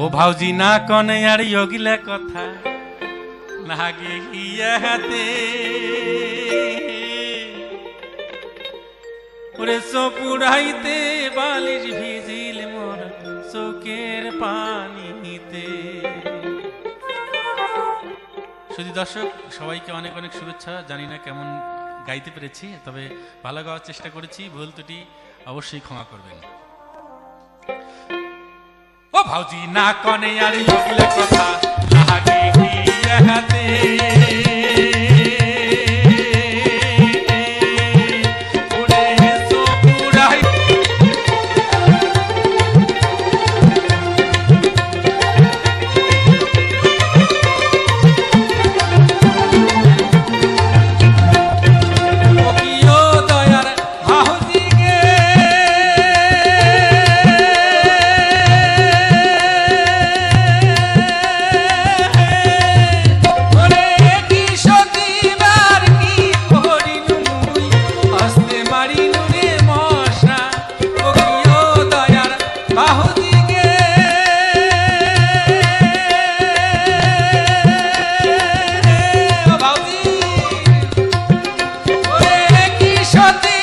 ও ভাউজি, না কনে আর ইয়গিলা কথা। লাগে ইহাতে ওরে সপুড়াইতে বালিশ ভিজিল মোর চোখের পানিতে। শুধু দর্শক, সবাইকে অনেক অনেক শুভেচ্ছা। জানি না কেমন গাইতে পেরেছি, তবে ভালো গাওয়ার চেষ্টা করেছি। ভুল ত্রুটি অবশ্যই ক্ষমা করবেন। ভাউজি না কনে আর কথা। Yo